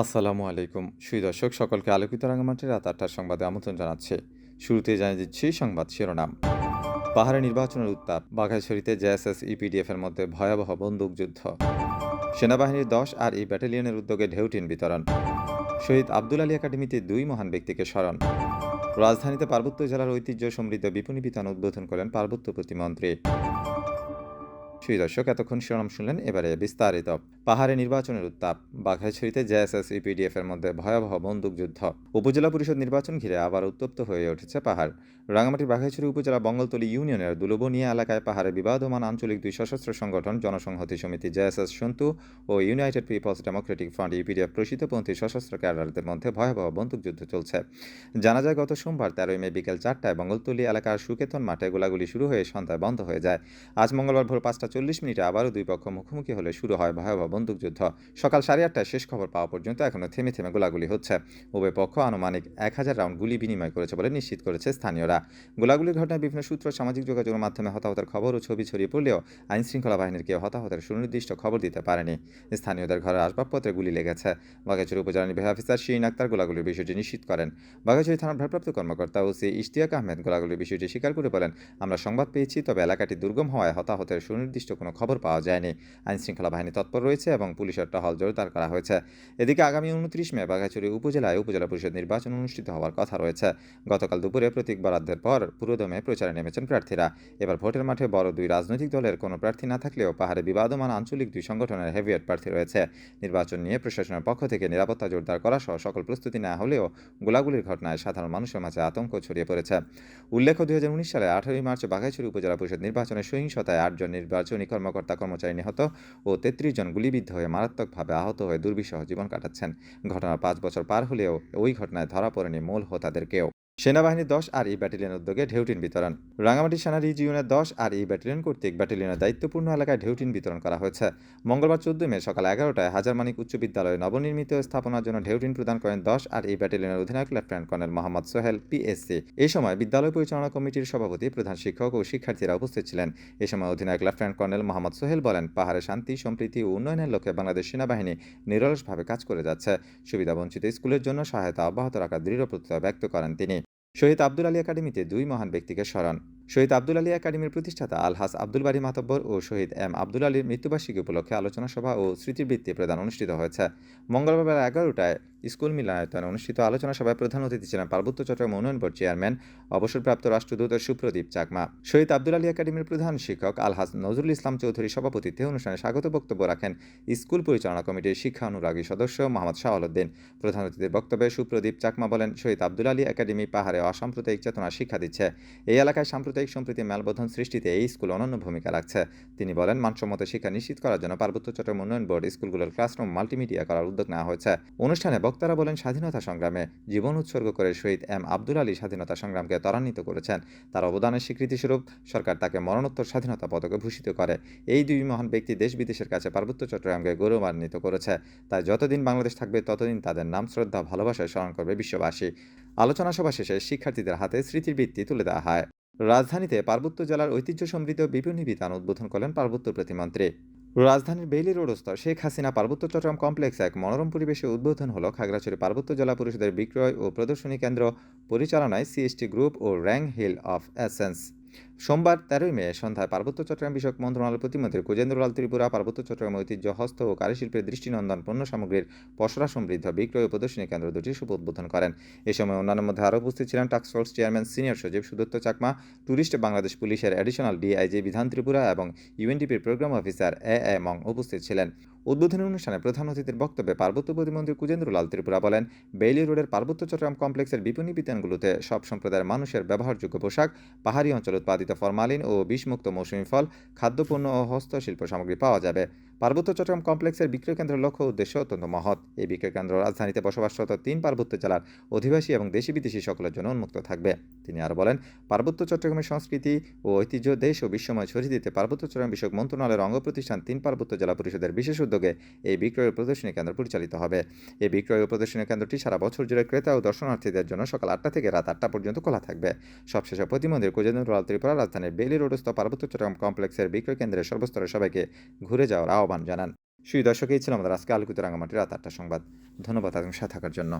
আসসালামু আলাইকুম। সুই দর্শক, সকলকে আলোকিত রাঙামাটির রাত আটটার সংবাদে আমন্ত্রণ জানাচ্ছে। শুরুতে জানিয়ে দিচ্ছি সংবাদ শিরোনাম। পাহাড়ে নির্বাচনের উত্তাপ, বাঘাইছড়িতে জেএসএস ইপিডিএফ এর মধ্যে ভয়াবহ বন্দুকযুদ্ধ। সেনাবাহিনীর দশ আর ই ব্যাটালিয়নের উদ্যোগে ঢেউটিন বিতরণ। শহীদ আব্দুল আলী একাডেমিতে দুই মহান ব্যক্তিকে স্মরণ। রাজধানীতে পার্বত্য জেলার ঐতিহ্য সমৃদ্ধ বিপণী বিতান উদ্বোধন করেন পার্বত্য প্রতিমন্ত্রী। সুই দর্শক, এতক্ষণ শিরোনাম শুনলেন এবারে বিস্তারিত। পাহাড়ে নির্বাচনের উত্তাপ বাঘাইছড়িতে জেএসএস ইপিডিএফ এর মধ্যে ভয়াবহ বন্দুকযুদ্ধ উপজেলা পরিষদ নির্বাচন ঘিরে আবার উত্তপ্ত হয়ে উঠেছে পাহাড়। রাঙামাটির বাঘাইছড়ি উপজেলা বঙ্গলতলী ইউনিয়নের দুলবনিয়া এলাকায় পাহাড়ে বিবাদমান আঞ্চলিক দুই সশস্ত্র সংগঠন, জনসংহতি সমিতি জেএসএস সন্তু ও United Peoples Democratic Front UPDF প্রসিদ্ধপন্থী সশস্ত্র ক্যাডারদের মধ্যে ভয়াবহ বন্দুকযুদ্ধ চলছে। জানা যায়, গত সোমবার তেরোই মে বিকেল চারটায় বঙ্গলতলী এলাকার সুকেতন মাঠে গোলাগুলি শুরু হয়ে সন্ধ্যায় বন্ধ হয়ে যায়। আজ মঙ্গলবার ভোর পাঁচটা চল্লিশ মিনিটে আবারও দুই পক্ষ মুখোমুখি হলে শুরু হয় ভয়াবহ বন্দুকযুদ্ধ সকাল সাড়ে আটটায় শেষ খবর পাওয়া পর্যন্ত এখনও থেমে থেমে গোলাগুলি হচ্ছে। উভয় পক্ষ আনুমানিক এক হাজার রাউন্ড গুলি বিনিময় করেছে বলে নিশ্চিত করেছে স্থানীয়রা। গোলাগুলির ঘটনায় বিভিন্ন সূত্র, সামাজিক যোগাযোগের মাধ্যমে হতাহতের খবর ও ছবি ছড়িয়ে পড়লেও আইন শৃঙ্খলা বাহিনীর কেউ হতাহতের সুনির্দিষ্ট খবর দিতে পারেনি। স্থানীয়দের ঘরের আসবাবপত্রে গুলি লেগেছে। বাঘাচুরি উপজেলা নির্বাহী অফিসার শিরিন আক্তার গোলাগুলির বিষয়টি নিশ্চিত করেন। বাঘাচুরি থানার ভারপ্রাপ্ত কর্মকর্তা ওসি ইশতিয়াক আহমেদ গোলাগুলির বিষয়টি স্বীকার করে বলেন, আমরা সংবাদ পেয়েছি, তবে এলাকাটি দুর্গম হওয়ায় হতাহতের সুনির্দিষ্ট কোনো খবর পাওয়া যায়নি। আইন শৃঙ্খলা বাহিনী তৎপর রয়েছে এবং পুলিশের টহল জোরদার করা হয়েছে। এদিকে আগামী উনত্রিশ মে বাঘাচুরি উপজেলায় উপজেলা পরিষদ নির্বাচন অনুষ্ঠিত হওয়ার কথা রয়েছে। গতকাল দুপুরে প্রতীক বরাদ্দের পর পুরোদমে প্রচারে নেমেছেন প্রার্থীরা। এবার ভোটের মাঠে বড় দুই রাজনৈতিক দলের কোনো প্রার্থী না থাকলেও পাহাড়ে বিবাদমান আঞ্চলিক দুই সংগঠনের হেভিয়েট প্রার্থী রয়েছে। নির্বাচন নিয়ে প্রশাসনের পক্ষ থেকে নিরাপত্তা জোরদার করা সহ সকল প্রস্তুতি নেওয়া হলেও গোলাগুলির ঘটনায় সাধারণ মানুষের মাঝে আতঙ্ক ছড়িয়ে পড়েছে। উল্লেখ্য, দুই হাজার উনিশ সালে আঠারোই মার্চ বাঘাইছড়ি উপজেলা পরিষদ নির্বাচনের সহিংসতায় আটজন নির্বাচনী কর্মকর্তা, কর্মচারী নিহত ও তেত্রিশ জন গুলিবিদ্ধ হয়ে মারাত্মকভাবে আহত হয়ে দুর্বিষহ জীবন কাটাচ্ছেন। ঘটনার পাঁচ বছর পার হলেও ওই ঘটনায় ধরা পড়েনি মূল হোতাদের কেউ সেনাবাহিনীর দশ আর ই ব্যাটালিয়নের উদ্যোগে ঢেউটিন বিতরণ। রাঙামাটি সেনা রিজিউনের দশ আর ই ব্যাটালিয়ন কর্তৃক ব্যাটালিয়নের দায়িত্বপূর্ণ এলাকায় ঢেউটিন বিতরণ করা হয়েছে। মঙ্গলবার চোদ্দ মে সকাল এগারোটায় হাজারমানিক উচ্চ বিদ্যালয়ে নবনির্মিত স্থাপনার জন্য ঢেউটিন প্রদান করেন দশ আর ই ব্যাটালিয়নের অধিনায়ক lieutenant colonel Mohammad Sohel, PSC. এই সময় বিদ্যালয় পরিচালনা কমিটির সভাপতি, প্রধান শিক্ষক ও শিক্ষার্থীরা উপস্থিত ছিলেন। এ সময় অধিনায়ক লেফটেন্যান্ট কর্নেল মোহাম্মদ সোহেল বলেন, পাহাড়ে শান্তি, সম্প্রীতি ও উন্নয়নের লক্ষ্যে বাংলাদেশ সেনাবাহিনী নিরলসভাবে কাজ করে যাচ্ছে। সুবিধাবঞ্চিত স্কুলের জন্য সহায়তা অব্যাহত রাখার দৃঢ় প্রত্যয় ব্যক্ত করেন তিনি। শহীদ আব্দুল আলী একাডেমিতে দুই মহান ব্যক্তিকে স্মরণ। শহীদ আব্দুল আলী একাডেমির প্রতিষ্ঠাতা আলহাস আব্দুল বারী মাতব্বর ও শহীদ এম আব্দুল আলীর মৃত্যুবার্ষিকী উপলক্ষে আলোচনা সভা ও স্মৃতিবৃত্তি প্রদান অনুষ্ঠিত হয়েছে। মঙ্গলবার বেলা এগারোটায় স্কুল মিলনায়তনে অনুষ্ঠিত আলোচনা সভায় প্রধান অতিথি ছিলেন পার্বত্য চট্টগ্রাম উন্নয়ন বোর্ড চেয়ারম্যান, অবসরপ্রাপ্ত রাষ্ট্রদূত সুপ্রদীপ চাকমা। শহীদ আব্দুল আলী একাডেমির প্রধান শিক্ষক আলহাস নজরুল ইসলাম চৌধুরী সভাপতিত্বে অনুষ্ঠানে স্বাগত বক্তব্য রাখেন স্কুল পরিচালনা কমিটির শিক্ষা অনুরাগী সদস্য মোহাম্মদ শাহলুদ্দিন প্রধান অতিথির বক্তব্যে সুপ্রদীপ চাকমা বলেন, শহীদ আব্দুল আলী একাডেমি পাহাড়ে অসাম্প্রদায়িক চেতনা শিক্ষা দিচ্ছে। এই এলাকায় সাম্প্রদায়িক সম্প্রীতি মেলবন্ধন সৃষ্টিতে এই স্কুল অনন্য ভূমিকা রাখছে। তিনি বলেন, মানসম্মত শিক্ষা নিশ্চিত করার জন্য পার্বত্য চট্টগ্রাম উন্নয়ন বোর্ড স্কুলগুলোর ক্লাসরুম মাল্টিমিডিয়া করার উদ্যোগ নেওয়া হয়েছে। অনুষ্ঠানে বক্তারা বলেন, স্বাধীনতা সংগ্রামে জীবন উৎসর্গ করে শহীদ এম আব্দুল আলী স্বাধীনতা সংগ্রামকে ত্বরান্বিত করেছেন। তার অবদানের স্বীকৃতিস্বরূপ সরকার তাকে মরণোত্তর স্বাধীনতা পদকে ভূষিত করে। এই দুই মহান ব্যক্তি দেশ বিদেশের কাছে পার্বত্য চট্টগ্রামকে গৌরবান্বিত করেছে। তাই যতদিন বাংলাদেশ থাকবে, ততদিন তাদের নাম, শ্রদ্ধা ভালোবাসায় স্মরণ করবে বিশ্ববাসী। আলোচনা সভা শেষে শিক্ষার্থীদের হাতে স্মৃতির বৃত্তি তুলে দেওয়া হয়। রাজধানীতে পার্বত্য জেলার ঐতিহ্য সমৃদ্ধ বিপণী বিতান উদ্বোধন করেন পার্বত্য প্রতিমন্ত্রী। রাজধানীর বেইলি রোডস্থ শেখ হাসিনা পার্বত্য চট্টগ্রাম কমপ্লেক্স এক মনোরম পরিবেশে উদ্বোধন হল খাগড়াছড়ি পার্বত্য জেলা পরিষদের বিক্রয় ও প্রদর্শনী কেন্দ্র পরিচালনায় সিএসটি গ্রুপ ও র্যাং হিল অফ এসেন্স। সোমবার তেরোই মে সন্ধ্যায় পার্বত্য চট্টগ্রাম বিষয়ক মন্ত্রণালয় প্রতিমন্ত্রী কুজেন্দ্রলাল ত্রিপুরা, পার্বত্য চট্টগ্রাম ঐতিহ্য, হস্ত ও কারুশিল্পের দৃষ্টিনন্দন, পণ্য সামগ্রীর পসরা সমৃদ্ধ, বিক্রয় ও প্রদর্শনী কেন্দ্র দুটি শুভ উদ্বোধন করেন। এ সময় অন্যান্য মধ্যে আরও উপস্থিত ছিলেন টাস্কফোর্স চেয়ারম্যান সিনিয়র সচিব সুদত্ত চাকমা ট্যুরিস্ট বাংলাদেশ পুলিশের অ্যাডিশনাল ডিআইজি বিধান ত্রিপুরা এবং ইউএনডিপির programme officer A A Mong উপস্থিত ছিলেন। উদ্বোধনী অনুষ্ঠানে প্রধান অতিথির বক্তব্যে পার্বত্য প্রতিমন্ত্রী কুজেন্দ্রলাল ত্রিপুরা বলেন, বেইলি রোডের পার্বত্য চট্টগ্রাম কমপ্লেক্সের বিপণী বিতানগুলোতে সব সম্প্রদায়ের মানুষের ব্যবহারযোগ্য পোশাক, পাহাড়ি অঞ্চল উৎপাদিত ফরমালিন ও বিষমুক্ত মৌসুমি ফল খাদ্যপণ্য ও হস্তশিল্প সামগ্রী পাওয়া যাবে। পার্বত্য চট্টগ্রাম কমপ্লেক্সের বিক্রয় কেন্দ্রের লক্ষ্য উদ্দেশ্য অত্যন্ত মহৎ। এই বিক্রয় কেন্দ্র রাজধানীতে বসবাসরত তিন পার্বত্য জেলার অধিবাসী এবং দেশি বিদেশি সকলের জন্য উন্মুক্ত থাকবে। তিনি আরও বলেন, পার্বত্য চট্টগ্রামের সংস্কৃতি ও ঐতিহ্য, দেশ ও বিশ্বময় ছড়িয়ে দিতে পার্বত্য চট্টগ্রাম বিষয়ক মন্ত্রণালয়ের অঙ্গ প্রতিষ্ঠান তিন পার্বত্য জেলা পরিষদের বিশেষ উদ্যোগে এই বিক্রয় প্রদর্শনী কেন্দ্র পরিচালিত হবে। এই বিক্রয় ও প্রদর্শনী কেন্দ্রটি সারা বছর জুড়ে ক্রেতা ও দর্শনার্থীদের জন্য সকাল আটটা থেকে রাত আটটা পর্যন্ত খোলা থাকবে। সবশেষে প্রতিমন্ত্রী কুজেন্দ্রলাল ত্রিপুরা রাজধানীর বেলি রোডস্থ পার্বত্য চট্টগ্রাম কমপ্লেক্সের বিক্রয় কেন্দ্রের সর্বস্তরের সবাইকে ঘুরে যাওয়ার আহ্বান জানান। সুই দর্শকেই ছিল আমাদের আজকে আলোকিত রাঙামাটির রাত আটটা সংবাদ। ধন্যবাদ এবং সাথে থাকার জন্য।